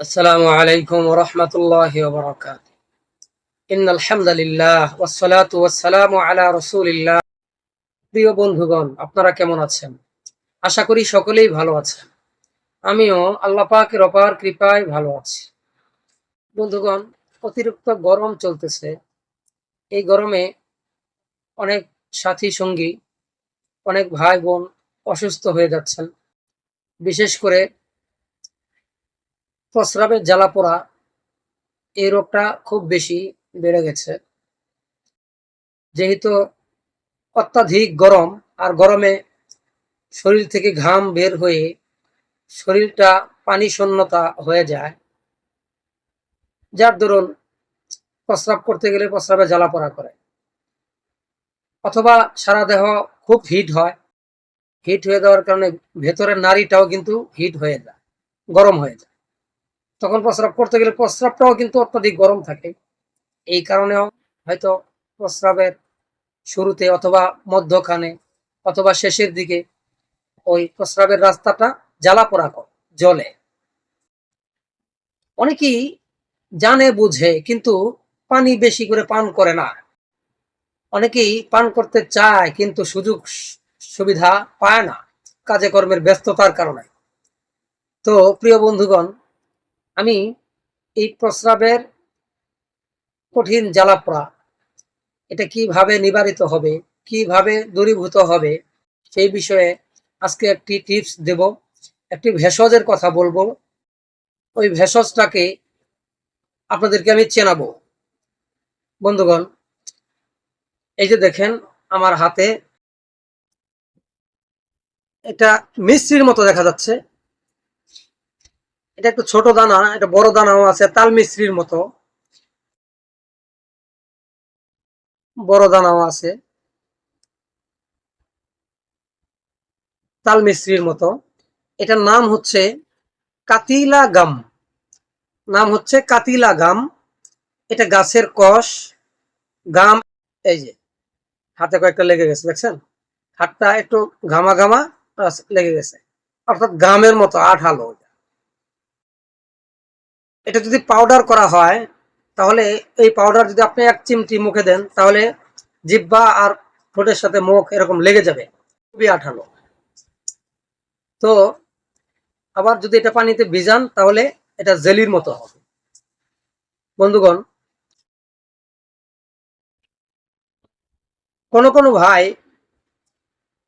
السلام عليكم ورحمة الله وبركاته إن الحمد لله والصلاة والسلام على رسول الله প্রিয় বন্ধুগণ আপনারা কেমন আছেন আশা করি সকলেই ভালো আছেন আমিও আল্লাহ পাকের অপার কৃপায় ভালো আছি বন্ধুগণ অতিরিক্ত গরম চলতেছে এই গরমে অনেক সাথী সঙ্গী অনেক ভাই বোন অসুস্থ হয়ে যাচ্ছেন বিশেষ করে প্রস্রাবের জ্বালা পোড়া এই রোগটা খুব বেশি বেড়ে গেছে। যেহেতু অত্যাধিক গরম আর গরমে শরীর থেকে ঘাম বের হয়ে শরীরটা পানি শূন্যতা হয়ে যায়, যার দরুন প্রস্রাব করতে গেলে প্রস্রাবে জ্বালা পোড়া করে। অথবা সারা দেহ খুব হিট হয়, হিট হয়ে যাওয়ার কারণে ভেতরের নারীটাও কিন্তু হিট হয়ে যায়, গরম হয়ে যায়। তখন প্রস্রাব করতে গেলে প্রস্রাবটাও কিন্তু অত্যাধিক গরম থাকে। এই কারণেও হয়তো প্রস্রাবের শুরুতে অথবা মধ্যখানে অথবা শেষের দিকে ওই প্রস্রাবের রাস্তাটা জ্বালা পোড়া জলে অনেকেই জানে, বুঝে, কিন্তু পানি বেশি করে পান করে না। অনেকেই পান করতে চায়, কিন্তু সুযোগ সুবিধা পায় না। কাজে কর্মের ব্যস্ততার কারণে। তো প্রিয় বন্ধুগণ আমি এই প্রস্রাবের কঠিন জ্বালাপোড়া। এটা কীভাবে নিবারিত হবে, কীভাবে দূরীভূত হবে, সেই বিষয়ে আজকে একটি টিপস দেব, একটি ভেষজের কথা বলব। ওই ভেষজটাকে আপনাদেরকে আমি চেনাবো। বন্ধুগণ, এই যে দেখেন আমার হাতে এটা মিস্ত্রির মতো দেখা যাচ্ছে। এটা একটু ছোট দানা, এটা বড় দানাও আছে, তাল মিশ্রির মতো। বড় দানাও আছে। তাল মিশ্রির মতো। এটার নাম হচ্ছে কাতিলা গাম। নাম হচ্ছে কাতিলা গাম। এটা গাছের কষ। গাম, এই যে, হাতে কয়েকটা লেগে গেছে, দেখছেন? হাতটা একটু ঘামা ঘামা লেগে গেছে। অর্থাৎ গামের মতো, আঠালো এটা যদি পাউডার করা হয়, তাহলে এই পাউডার যদি আপনি এক চিমটি মুখে দেন, তাহলে জিব্বা আর ঠোঁটের সাথে মুখ এরকম লেগে যাবে। খুবই আঠালো। তো আবার যদি এটা পানিতে ভিজান, তাহলে এটা জেলির মতো হবে। বন্ধুগণ, কোন কোন ভাই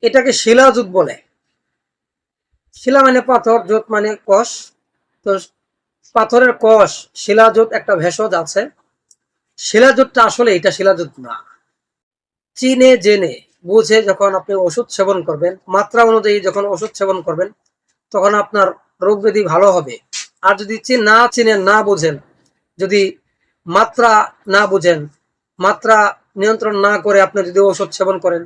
এটাকে শিলাজুত বলে। শিলা মানে পাথর, জোত মানে কষ। তো পাথরের কষ শিলাজোত একটা ভেষজ আছে। শিলাজোতটা আসলে এটা শিলাজোত না। চিনে জেনে বুঝে যখন আপনি ওষুধ সেবন করবেন, মাত্রা অনুযায়ী যখন ওষুধ সেবন করবেন, তখন আপনার রোগ ব্যাধি ভালো হবে। আর যদি না চিনেন, না বুঝেন, যদি মাত্রা না বুঝেন, মাত্রা নিয়ন্ত্রণ না করে আপনি যদি ওষুধ সেবন করেন,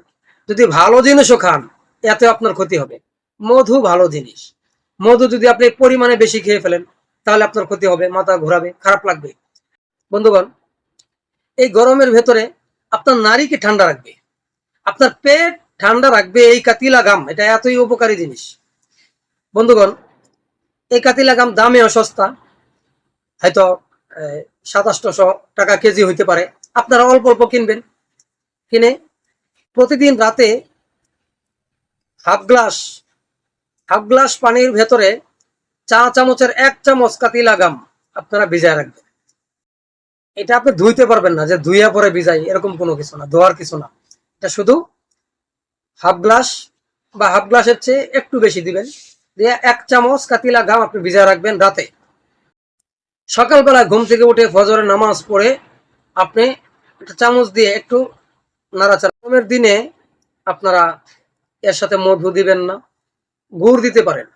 যদি ভালো জিনিসও খান, এতে আপনার ক্ষতি হবে। মধু ভালো জিনিস। মধু যদি আপনি পরিমাণে বেশি খেয়ে ফেলেন তাহলে আপনার ক্ষতি হবে, মাথা ঘোরাবে, খারাপ লাগবে। বন্ধুগণ, এই গরমের ভেতরে আপনার নারীকে ঠান্ডা রাখবে। আপনার পেট ঠান্ডা রাখবে এই কাতিলা গাম, এটা এতই উপকারী জিনিস। বন্ধুগণ, এই কাতিলা গাম দামেও সস্তা হয়তো সাতাশশো টাকা কেজি হইতে পারে। আপনারা অল্প অল্প কিনবেন। কিনে প্রতিদিন রাতে হাফ গ্লাস হাফ গ্লাস পানির ভেতরে চা চামচের এক চামচ কাতি লাগাম আপনারা ভিজায় রাখবেন। এটা আপনি ধুইতে পারবেন না, যে ধুইয়া পরে ভিজাই, এরকম কোনো কিছু না, ধোয়ার কিছু না। এটা শুধু হাফ গ্লাস বা হাফ গ্লাসের চেয়ে একটু বেশি দিবেন। দিয়ে এক চামচ কাতিলা গাম আপনি ভিজায় রাখবেন রাতে। সকালবেলা ঘুম থেকে উঠে ফজরের নামাজ পড়ে আপনি একটা চামচ দিয়ে একটু নাড়াচাড়া। দিনে আপনারা এর সাথে মধু দিবেন না, গুড় দিতে পারেন।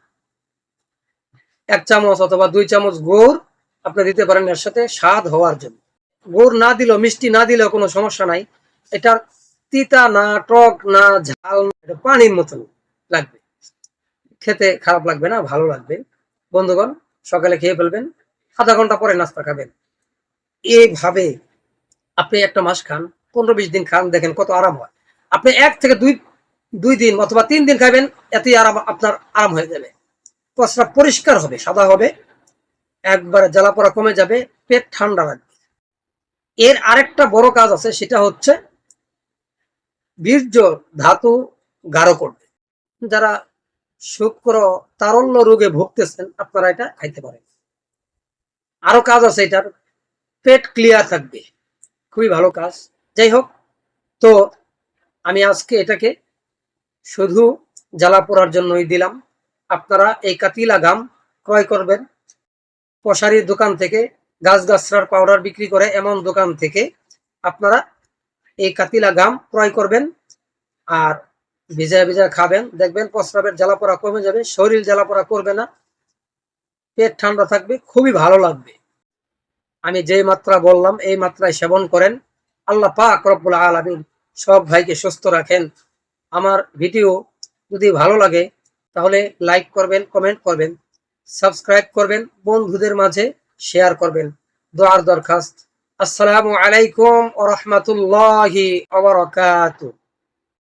এক চামচ অথবা দুই চামচ গুড় আপনি দিতে পারেন এর সাথে স্বাদ হওয়ার জন্য। গুড় না দিলেও, মিষ্টি না দিলেও কোনো সমস্যা নাই। এটার তিতা না, টক না, ঝাল না পানির মতন লাগবে। খেতে খারাপ লাগবে না, ভালো লাগবে। বন্ধুগণ, সকালে খেয়ে ফেলবেন, আধা ঘণ্টা পরে নাস্তা খাবেন। এইভাবে আপনি একটা মাস খান, পনেরো বিশ দিন খান, দেখেন কত আরাম হয়। আপনি এক থেকে দুই দুই দিন অথবা তিন দিন খাবেন, এতই আরাম আপনার আরাম হয়ে যাবে। প্রস্রাব পরিষ্কার হবে, সাদা হবে, একবারে জ্বালাপোড়া কমে যাবে, পেট ঠান্ডা লাগবে। এর আরেকটা বড় কাজ আছে, সেটা হচ্ছে বীর্য ধাতু গাঢ় করবে। যারা শুক্র তারল্য রোগে ভুগতেছেন, আপনারা এটা খাইতে পারেন। আরও কাজ আছে এটার, পেট ক্লিয়ার থাকবে। খুবই ভালো কাজ। যাই হোক, তো আমি আজকে এটাকে শুধু জ্বালা পোড়ার জন্যই দিলাম। আপনারা এই কাতিলা গাম ক্রয় করবেন। পশারির দোকান থেকে গাছ গাছরার পাউডার বিক্রি করে এমন দোকান থেকে আপনারা এই কাতিলা গাম ক্রয় করবেন আর ভিজা ভিজা খাবেন। দেখবেন প্রস্রাবের জ্বালা পোড়া কমে যাবে, শরীর জ্বালা পোড়া করবে না, পেট ঠান্ডা থাকবে, খুবই ভালো লাগবে। আমি যে মাত্রা বললাম, এই মাত্রায় সেবন করেন। আল্লাহ পাক রব্বুল আলামিন সব ভাইকে সুস্থ রাখেন। আমার ভিডিও যদি ভালো লাগে তাহলে লাইক করবেন কমেন্ট করবেন সাবস্ক্রাইব করবেন, বন্ধুদের মাঝে শেয়ার করবেন। দোয়ার দরখাস্ত। আসসালামু আলাইকুম ওয়া রাহমাতুল্লাহি ওয়া বারাকাতুহু।